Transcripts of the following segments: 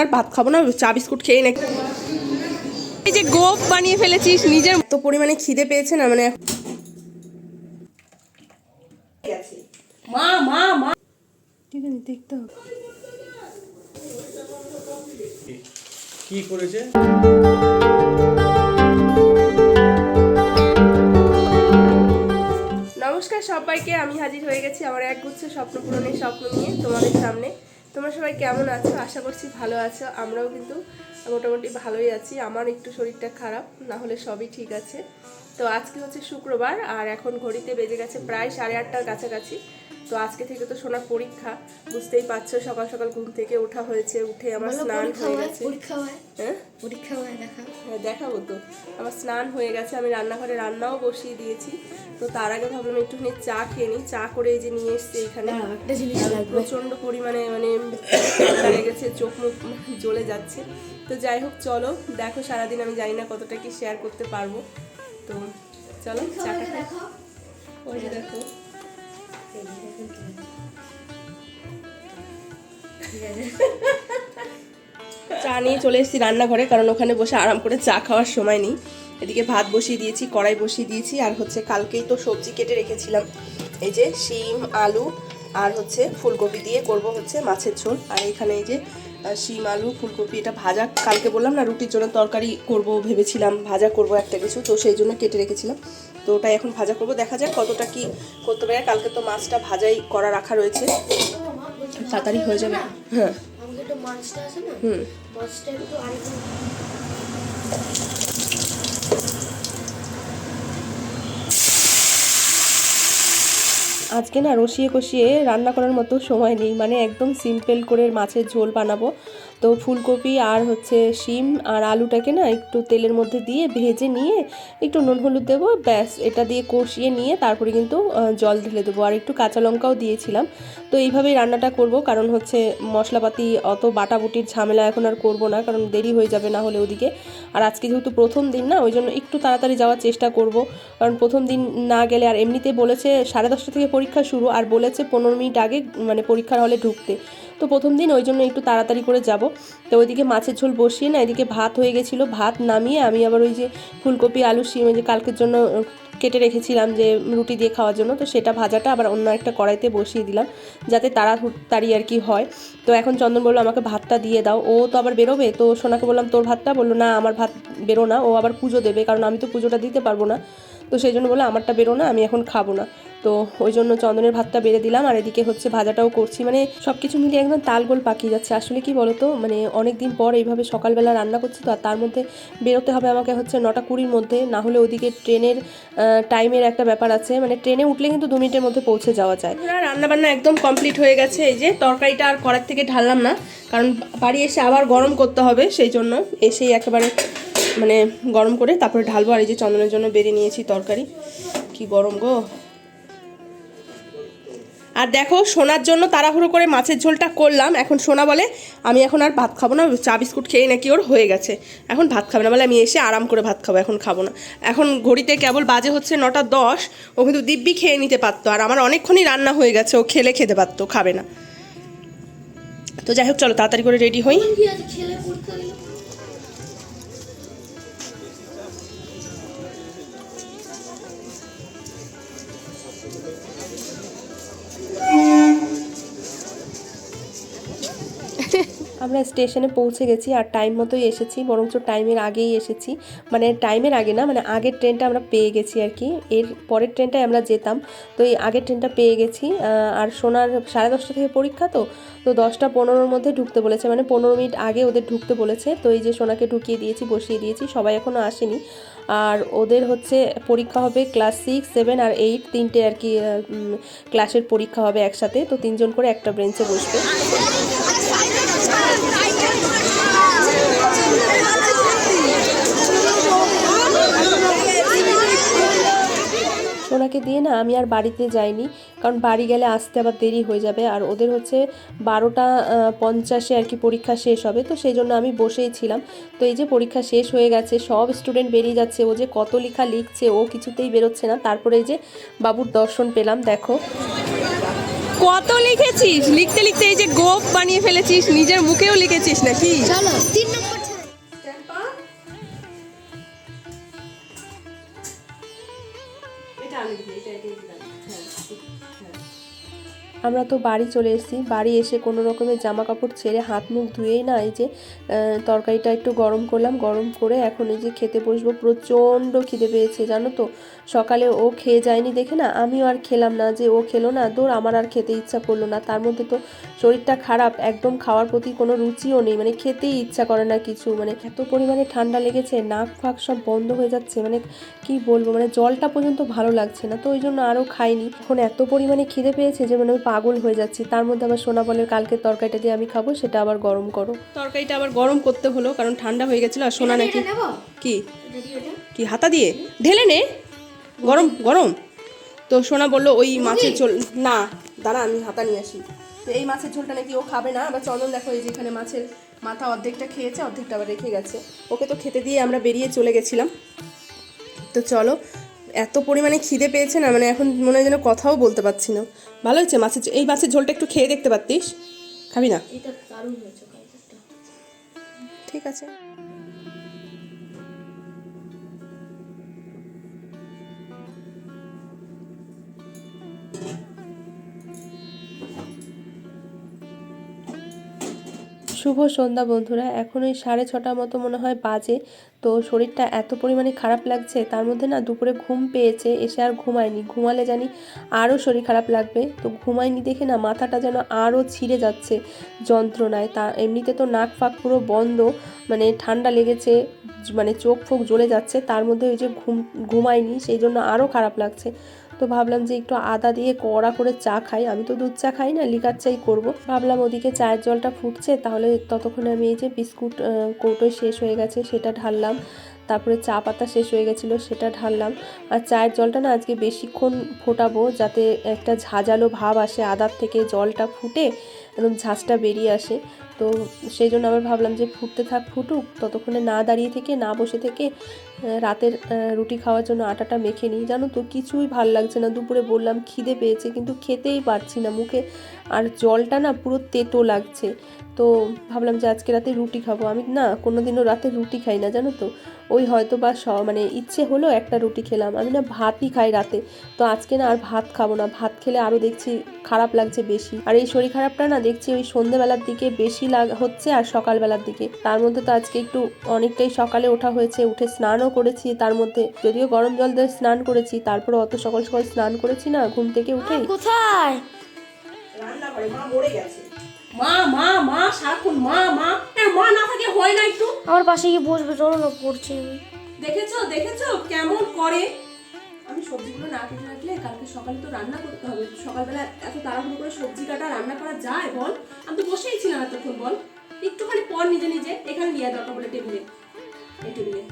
আর ভাত খাব না চা বিস্কুট খেয়ে নাকি এই যে গোপ বানিয়ে ফেলেছিস নিজের তো পরিমাণে খিদে পেয়েছে না মানে মা মা মা। ঠিক আছে দেখতে হবে। কি করেছে? নমস্কার সবাইকে আমি হাজির হয়ে গেছি আমার এক গুচ্ছ স্বপ্ন পূরণের স্বপ্ন নিয়ে তোমাদের সামনে। তোমরা সবাই কেমন আছো? আশা করছি ভালো আছো। আমরাও কিন্তু মোটামুটি ভালোই আছি। আমার একটু শরীরটা খারাপ, না হলে সবই ঠিক আছে। তো আজকে হচ্ছে শুক্রবার, আর এখন ঘড়িতে বেজে গেছে প্রায় সাড়ে আটটার কাছাকাছি। তো আজকে থেকে তো শোনার পরীক্ষা বুঝতেই পারছ সকাল সকাল ঘুম থেকে ওঠা হয়েছে উঠে আমার স্নান হয়ে গেছে। পরীক্ষা হয়? হ্যাঁ? পরীক্ষা হয় দেখা হ্যাঁ দেখাবো তো। আমার স্নান হয়ে গেছে আমি রান্নাঘরে রান্নাও বসিয়ে দিয়েছি। তো তার আগে ভাবলাম একটুখানি চা খেয়ে নিই চা করে এই যে নিয়ে এসছে এখানে। প্রচণ্ড পরিমাণে মানে ঠান্ডা লেগেছে চোখ মুখ জ্বলে যাচ্ছে। তো যাই হোক চলো দেখো সারাদিন আমি জানি না কতটা কি শেয়ার করতে পারব। তো চলো চাটা দেখো ওই দেখো। চা নিয়ে চলে এসেছি রান্নাঘরে, কারণ ওখানে বসে আরাম করে চা খাওয়ার সময় নেই। এদিকে ভাত বসিয়ে দিয়েছি, কড়াই বসিয়ে দিয়েছি, আর হচ্ছে কালকেই তো সবজি কেটে রেখেছিলাম। এই যে শিম, আলু, আর হচ্ছে ফুলকপি দিয়ে করব হচ্ছে মাছের ঝোল। আর এখানে এই যে শিম, আলু, ফুলকপি, এটা ভাজা, কালকে বললাম না, রুটির জন্য তরকারি করব ভেবেছিলাম, ভাজা করব একটা কিছু, তো সেই জন্য কেটে রেখেছিলাম। তো ওটা এখন ভাজা করব। দেখা যাক কতটা কি করতে পারে। কালকে তো মাছটা ভাজাই করা রাখা রয়েছে। তাড়াতাড়ি হয়ে যাবে। হ্যাঁ। আমাকে একটু মাছটা আছে না? হুম। আজকে না রসিয়ে কষিয়ে রান্না করার মতো সময় নেই। মানে একদম সিম্পল করে মাছের ঝোল বানাবো। তো ফুলকপি আর হচ্ছে শিম আর আলুটাকে না একটু তেলের মধ্যে দিয়ে ভেজে নিয়ে একটু নুন হলুদ দেবো, ব্যাস এটা দিয়ে কষিয়ে নিয়ে তারপরে কিন্তু জল ঢেলে দেবো। আর একটু কাঁচা লঙ্কাও দিয়েছিলাম। তো এইভাবেই রান্নাটা করব, কারণ হচ্ছে মশলাপাতি অত বাটাবুটির ঝামেলা এখন আর করব না, কারণ দেরি হয়ে যাবে না হলে ওদিকে। আর আজকে যেহেতু প্রথম দিন না, ওই জন্য একটু তাড়াতাড়ি যাওয়ার চেষ্টা করব। কারণ প্রথম দিন না গেলে, আর এমনিতে বলেছে সাড়ে দশটা থেকে পরীক্ষা শুরু, আর বলেছে পনেরো মিনিট আগে মানে পরীক্ষার হলে ঢুকতে। তো প্রথম দিন ওই জন্য একটু তাড়াতাড়ি করে যাব। তো ওইদিকে মাছের ঝোল বসিয়ে না, এদিকে ভাত হয়ে গেছিল, ভাত নামিয়ে আমি আবার ওই যে ফুলকপি, আলু, শিম যে কালকের জন্য কেটে রেখেছিলাম যে রুটি দিয়ে খাওয়ার জন্য, তো সেটা ভাজাটা আবার অন্য একটা কড়াইতে বসিয়ে দিলাম, যাতে তাড়াতাড়ি আর কি হয়। তো এখন চন্দন বলল, আমাকে ভাতটা দিয়ে দাও। ও তো আবার বেরোবে, তো সোনাকে বললাম, তোর ভাতটা? বলল, না, আমার ভাত বেরো না ও আবার পুজো দেবে, কারণ আমি তো পুজোটা দিতে পারব না। তো সেই জন্য বলল, আমারটা বেরো না, আমি এখন খাব না। তো ওই জন্য চন্দনের ভাতটা বেড়ে দিলাম, আর এদিকে হচ্ছে ভাজাটাও করছি। মানে সব কিছু মিলিয়ে একদম তালগোল পাকিয়ে যাচ্ছে। আসলে কি বলতো মানে অনেক দিন পর এইভাবে সকালবেলা রান্না করছি, তো আর তার মধ্যে বেরোতে হবে আমাকে হচ্ছে নটা কুড়ির মধ্যে। না হলে ওদিকে ট্রেনের টাইমের একটা ব্যাপার আছে। মানে ট্রেনে উঠলে কিন্তু দু মিনিটের মধ্যে পৌঁছে যাওয়া যায়। রান্না বান্না একদম কমপ্লিট হয়ে গেছে। এই যে তরকারিটা আর কড়ার থেকে ঢাললাম না, কারণ বাড়ি এসে আবার গরম করতে হবে, সেই জন্য এসেই একেবারে মানে গরম করে তারপরে ঢালবো আর এই যে চন্দনের জন্য বেরিয়ে নিয়েছি তরকারি। কি গরম গো। আর দেখো, সোনার জন্য তাড়াহুড়ো করে মাছের ঝোলটা করলাম। এখন সোনা বলে, আমি এখন আর ভাত খাব না, চা বিস্কুট খেয়ে নাকি ওর হয়ে গেছে। এখন ভাত খাবে না বলে আমি এসে আরাম করে ভাত খাব, এখন খাব না। এখন ঘড়িতে কেবল বাজে হচ্ছে নটা দশ, ও কিন্তু দিব্যি খেয়ে নিতে পারতো। আর আমার অনেকক্ষণই রান্না হয়ে গেছে, ও খেলে খেতে পারতো, খাবে না। তো যাই হোক, চলো তাড়াতাড়ি করে রেডি হই। আমরা স্টেশনে পৌঁছে গেছি আর টাইম মতোই এসেছি, বরঞ্চ টাইমের আগেই এসেছি। মানে টাইমের আগে না মানে আগের ট্রেনটা আমরা পেয়ে গেছি আর কি। এর পরের ট্রেনটায় আমরা যেতাম। তো এই আগের ট্রেনটা পেয়ে গেছি। আর সোনার সাড়ে দশটা থেকে পরীক্ষা তো? তো দশটা পনেরোর মধ্যে ঢুকতে বলেছে। মানে পনেরো মিনিট আগে ওদের ঢুকতে বলেছে। তো এই যে সোনাকে ঢুকিয়ে দিয়েছি, বসিয়ে দিয়েছি, সবাই এখনও আসেনি। আর ওদের হচ্ছে পরীক্ষা হবে ক্লাস সিক্স সেভেন আর এইট তিনটে আর কি ক্লাসের পরীক্ষা হবে একসাথে। তো তিনজন করে একটা ব্রেঞ্চে বসবে। সোনাকে দিয়ে না আমি আর বাড়িতে যাইনি কারণ বাড়ি গেলে আসতে আবার দেরি হয়ে যাবে। আর ওদের হচ্ছে বারোটা পঞ্চাশে আর কি পরীক্ষা শেষ হবে তো সেই জন্য আমি বসেই ছিলাম। তো এই যে পরীক্ষা শেষ হয়ে গেছে সব স্টুডেন্ট বেরিয়ে যাচ্ছে ও যে কত লেখা লিখছে ও কিছুতেই বেরোচ্ছে না। তারপরে এই যে বাবুর দর্শন পেলাম দেখো। কত লিখেছিস? লিখতে লিখতে এই যে গোপ বানিয়ে ফেলেছিস নিজের মুখেও লিখেছিস নাকি? চলো তিন নম্বর 对对对对 আমরা তো বাড়ি চলে এসেছি। বাড়ি এসে কোনো রকমের জামা কাপড় ছেড়ে হাত মুখ ধুয়েই না, এই যে তরকারিটা একটু গরম করলাম, গরম করে এখন এই যে খেতে বসবো, প্রচণ্ড খিদে পেয়েছে, জানো তো। সকালে ও খেয়ে যায়নি দেখে না, আমিও আর খেলাম না যে ও খেলো না, দূর আমার আর খেতে ইচ্ছা করল না। তার মধ্যে তো শরীরটা খারাপ, একদম খাওয়ার প্রতি কোনো রুচিও নেই মানে খেতেই ইচ্ছা করে না কিছু মানে এত পরিমাণে ঠান্ডা লেগেছে, নাক ফাক সব বন্ধ হয়ে যাচ্ছে মানে কি বলব মানে জলটা পর্যন্ত ভালো লাগছে না, তো ওই জন্য আরও খাইনি। এখন এত পরিমাণে খিদে পেয়েছে যে মানে পাগল হয়ে যাচ্ছি। তার মধ্যে আবার সোনা বলের কালকে তরকারিটা দিয়ে আমি খাব সেটা আবার গরম করো। তরকারিটা আবার গরম করতে হলো কারণ ঠান্ডা হয়ে গেছিল আর সোনা নাকি কি এটা দিয়ে ওটা কি? হাতা দিয়ে? ঢেলে নে। গরম গরম। তো সোনা বলল ওই মাছের ঝোল না দাঁড়া আমি হাতা নিয়ে আসি। তো এই মাছের ঝোলটা নাকি ও খাবে না। আবার চন্দন দেখো এই যেখানে মাছের মাথা অর্ধেকটা খেয়েছে অর্ধেকটা আবার রেখে গেছে। ওকে তো খেতে দিয়ে আমরা বেরিয়ে চলে গেছিলাম। তো চলো এত পরিমাণে খিদে পেয়েছে না মানে এখন মনে হয় যেন কথাও বলতে পারছি না। ভালো হয়েছে মাছের এই মাছের ঝোলটা একটু খেয়ে দেখতে পারতিস। খাবি না? ঠিক আছে। শুভ সন্ধ্যা বন্ধুরা, এখন ওই সাড়ে ছটার মতো মনে হয় বাজে। তো শরীরটা এত পরিমাণে খারাপ লাগছে, তার মধ্যে না দুপুরে ঘুম পেয়েছে, এসে আর ঘুমায়নি। ঘুমালে জানি আরও শরীর খারাপ লাগবে। তো ঘুমায়নি দেখে না মাথাটা যেন আরও ছিঁড়ে যাচ্ছে যন্ত্রণায়। তা এমনিতে তো নাক ফাক পুরো বন্ধ মানে ঠান্ডা লেগেছে মানে চোখ ফোক জ্বলে যাচ্ছে, তার মধ্যে ওই যে ঘুম, ঘুমায়নি, সেই জন্য আরও খারাপ লাগছে। তো ভাবলাম যে একটু আদা দিয়ে কড়া করে চা খাই। আমি তো দুধ চা খাই না, লিকার চাই করব। ভাবলাম ওদিকে চায়ের জলটা ফুটছে, তাহলে ততক্ষণে আমি এই যে বিস্কুট কৌটোয় শেষ হয়ে গেছে সেটা ঢাললাম। তারপরে চা পাতা শেষ হয়ে গেছিল সেটা ঢাললাম। আর চায়ের জলটা না আজকে বেশিক্ষণ ফোটাবো যাতে একটা ঝাঁঝালো ভাব আসে, আদার থেকে জলটা ফুটে একদম ঝাঁঝটা বেরিয়ে আসে। তো সেই জন্য আবার ভাবলাম যে ফুটতে থাক, ফুটুক, ততক্ষণে না দাঁড়িয়ে থেকে, না বসে থেকে রাতের রুটি খাওয়ার জন্য আটাটা মেখে নিই। জানো তো, কিছুই ভালো লাগছে না। দুপুরে বললাম, খিদে পেয়েছে, কিন্তু খেতেই পারছি না মুখে। আর জলটা না পুরো তেতো লাগছে। তো ভাবলাম যে আজকে রাতে রুটি খাব। আমি না কোনোদিনও রাতে রুটি খাই না, জানো তো। ওই হয়তো বা স মানে ইচ্ছে হলো একটা রুটি খেলাম। আমি না ভাতই খাই রাতে। তো আজকে না আর ভাত খাব না। ভাত খেলে আরও দেখছি খারাপ লাগছে বেশি। আর এই শরীর খারাপটা না দেখছি ওই সন্ধেবেলার দিকে বেশি লাগ, হচ্ছে আর সকালবেলার দিকে। তার মধ্যে তো আজকে একটু অনেকটাই সকালে ওঠা হয়েছে। উঠে স্নানও করেছি তার মধ্যে যদিও গরম জল দিয়ে স্নান করেছি তারপরে অত সকাল সকাল স্নান করেছি না ঘুম থেকে উঠেই। কোথায়? মা মা মা মা সারাক্ষণ মা মা মা না থাকে হয় না একটু। আমার পাশে গিয়ে বসবে চলো না পড়ছে আমি। দেখেছ দেখেছ কেমন করে? আমি সবজিগুলো না কেটে রাখলে কালকে সকালে তো রান্না করতে হবে সকালবেলা এত তাড়াহুড়ো করে সবজি কাটা রান্না করা যায় বল? আমি তো বসেই ছিলাম এতক্ষণ বল? একটুখানি পর নিজে নিজে এখানে নিয়ে দরকার বলে টেবিলে এই টেবিলে।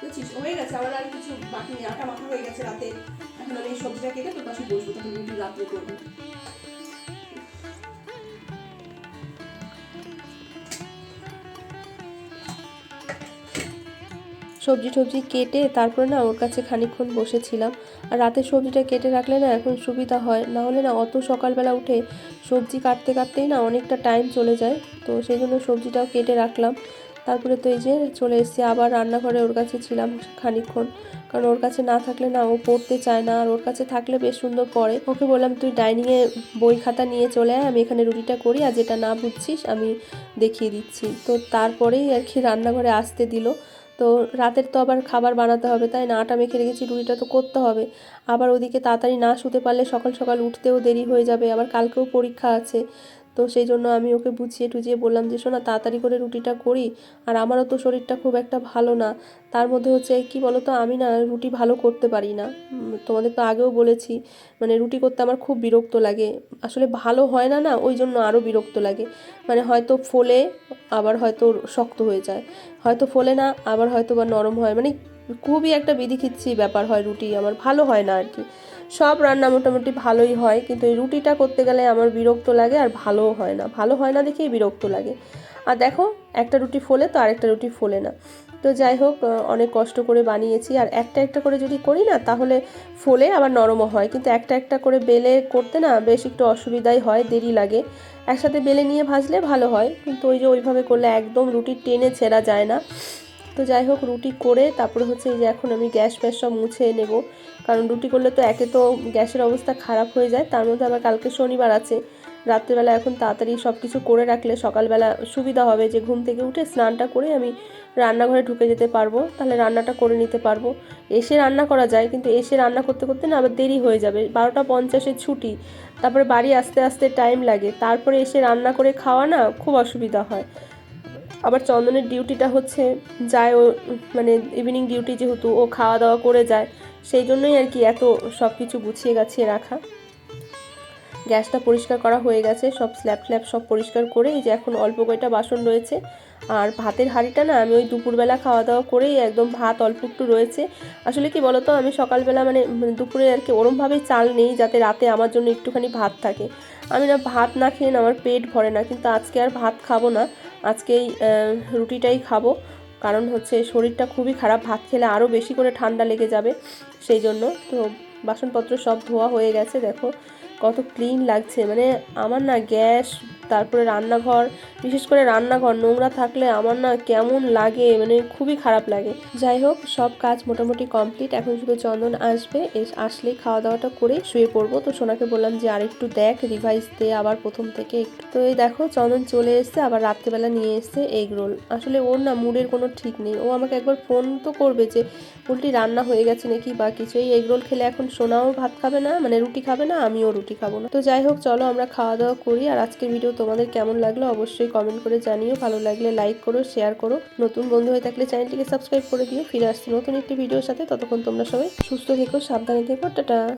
বুঝছিস? হয়ে গেছে আর কিছু বাকি নেই। আটা মাথা হয়ে গেছে রাতে। এখন আমি এই সবজিটা কেটে তোর পাশে বসবো তখন রাত্রে করব। সবজি টবজি কেটে তারপরে না ওর কাছে খানিকক্ষণ বসেছিলাম। আর রাতে সবজিটা কেটে রাখলে না এখন সুবিধা হয়। না হলে না অত সকালবেলা উঠে সবজি কাটতে কাটতেই না অনেকটা টাইম চলে যায়। তো সেই জন্য সবজিটাও কেটে রাখলাম। তারপরে তো এই যে চলে এসেছি, আবার রান্নাঘরে ওর কাছে ছিলাম খানিকক্ষণ। কারণ ওর কাছে না থাকলে না, ও পড়তে চায় না। আর ওর কাছে থাকলে বেশ সুন্দর পড়ে। ওকে বললাম, তুই ডাইনিংয়ে বই খাতা নিয়ে চলে আয়, আমি এখানে রুটিটা করি। আর যেটা না বুঝছিস, আমি দেখিয়ে দিচ্ছি। তো তারপরেই আর কি রান্নাঘরে আসতে দিল। তো রাতের তো আবার খাবার বানাতে হবে, তাই না? আটা মেখে রেখেছি, রুটিটা তো করতে হবে। আবার ওদিকে তাড়াতাড়ি না শুতে পারলে সকাল সকাল উঠতেও দেরি হয়ে যাবে। আবার কালকেও পরীক্ষা আছে। তো সেই জন্য আমি ওকে বুঝিয়ে টুজিয়ে বললাম যে, শোনা, তাড়াতাড়ি করে রুটিটা করি। আর আমারও তো শরীরটা খুব একটা ভালো না। তার মধ্যে হচ্ছে, কি বলো তো আমি না রুটি ভালো করতে পারি না। তোমাদের তো আগেও বলেছি মানে রুটি করতে আমার খুব বিরক্ত লাগে। আসলে ভালো হয় না না, ওই জন্য আরও বিরক্ত লাগে। মানে হয়তো ফোলে আবার হয়তো শক্ত হয়ে যায়। হয়তো ফোলে না, আবার হয়তো বা নরম হয়। মানে খুবই একটা বিধিখিচ্ছি ব্যাপার হয় রুটি। আমার ভালো হয় না আর কি। সব রান্না মোটামুটি ভালোই হয়, কিন্তু এই রুটিটা করতে গেলে আমার বিরক্ত লাগে আর ভালোও হয় না। ভালো হয় না দেখেই বিরক্ত লাগে। আর দেখো, একটা রুটি ফোলে তো আরেকটা রুটি ফোলে না। তো যাই হোক অনেক কষ্ট করে বানিয়েছি। আর একটা একটা করে যদি করি না, তাহলে ফোলে আবার নরমও হয়। কিন্তু একটা একটা করে বেলে করতে না বেশ একটু অসুবিধাই হয়, দেরি লাগে। একসাথে বেলে নিয়ে ভাজলে ভালো হয়। কিন্তু ওই যে ওইভাবে করলে একদম রুটি টেনে ছেঁড়া যায় না। তো যাই হোক, রুটি করে তারপরে হচ্ছে এই যে এখন আমি গ্যাস ফ্যাস সব মুছে নেব। কারণ রুটি করলে তো একে তো গ্যাসের অবস্থা খারাপ হয়ে যায়, তার মধ্যে আবার কালকে শনিবার আছে। রাত্রেবেলা এখন তাড়াতাড়ি সব কিছু করে রাখলে সকালবেলা সুবিধা হবে যে ঘুম থেকে উঠে স্নানটা করে আমি রান্নাঘরে ঢুকে যেতে পারব, তাহলে রান্নাটা করে নিতে পারব। এসে রান্না করা যায়, কিন্তু এসে রান্না করতে করতে না আবার দেরি হয়ে যাবে, বারোটা পঞ্চাশে ছুটি। তারপরে বাড়ি আসতে আসতে টাইম লাগে, তারপরে এসে রান্না করে খাওয়া না খুব অসুবিধা হয়। আবার চন্দনের ডিউটিটা হচ্ছে যায় ও মানে ইভিনিং ডিউটি যেহেতু ও খাওয়া দাওয়া করে যায়, সেই জন্যই আর কি এত সব কিছু গুছিয়ে গাছিয়ে রাখা। গ্যাসটা পরিষ্কার করা হয়ে গেছে, সব স্ল্যাব ফ্ল্যাব সব পরিষ্কার করে এই যে এখন অল্প কয়টা বাসন রয়েছে। আর ভাতের হাঁড়িটা না আমি ওই দুপুরবেলা খাওয়া দাওয়া করেই একদম ভাত অল্প একটু রয়েছে। আসলে কি বলতো, আমি সকালবেলা মানে মানে দুপুরে আর কি ওরমভাবেই চাল নেই যাতে রাতে আমার জন্য একটুখানি ভাত থাকে। আমি না ভাত না খেয়ে না আমার পেট ভরে না, কিন্তু আজকে আর ভাত খাব না। আজকেই আহ, রুটিটাই খাব। কারণ হচ্ছে শরীরটা খুবই খারাপ ভাত খেলে আরও বেশি করে ঠান্ডা লেগে যাবে সেই জন্য। তো বাসনপত্র সব ধোয়া হয়ে গেছে দেখো কত ক্লিন লাগছে। মানে আমার না গ্যাস তারপরে রান্নাঘর, বিশেষ করে রান্নাঘর, নোংরা থাকলে আমার না কেমন লাগে মানে খুবই খারাপ লাগে। যাই হোক, সব কাজ মোটামুটি কমপ্লিট এখন শুধু চন্দন আসবে, এস আসলেই খাওয়া দাওয়াটা করে শুয়ে পড়ব। তো সোনাকে বললাম যে আর একটু দেখ রিভাইস দে আবার প্রথম থেকে একটু। তো এই দেখো, চন্দন চলে এসছে, আবার রাত্রেবেলা নিয়ে এসছে এগ রোল আসলে ওর না মুডের কোনো ঠিক নেই। ও আমাকে একবার ফোন তো করবে যে, উল্টি রান্না হয়ে গেছে নাকি বা কিছু? এই এগ রোল খেলে এখন সোনাও ভাত খাবে না মানে রুটি খাবে না, আমিও রুটি খাব না। তো যাই হোক, চলো আমরা খাওয়া দাওয়া করি। আর আজকের ভিডিও তোমাদের কেমন লাগল অবশ্যই কমেন্ট করে জানিও। ভালো লাগলে লাইক করো শেয়ার করো। নতুন বন্ধু হয়ে থাকলে চ্যানেলটিকে সাবস্ক্রাইব করে দিও। ফিরে আসছি নতুন একটি ভিডিওর সাথে। ততক্ষণ তোমরা সবাই সুস্থ থেকো, সাবধানে থেকো। টাটা!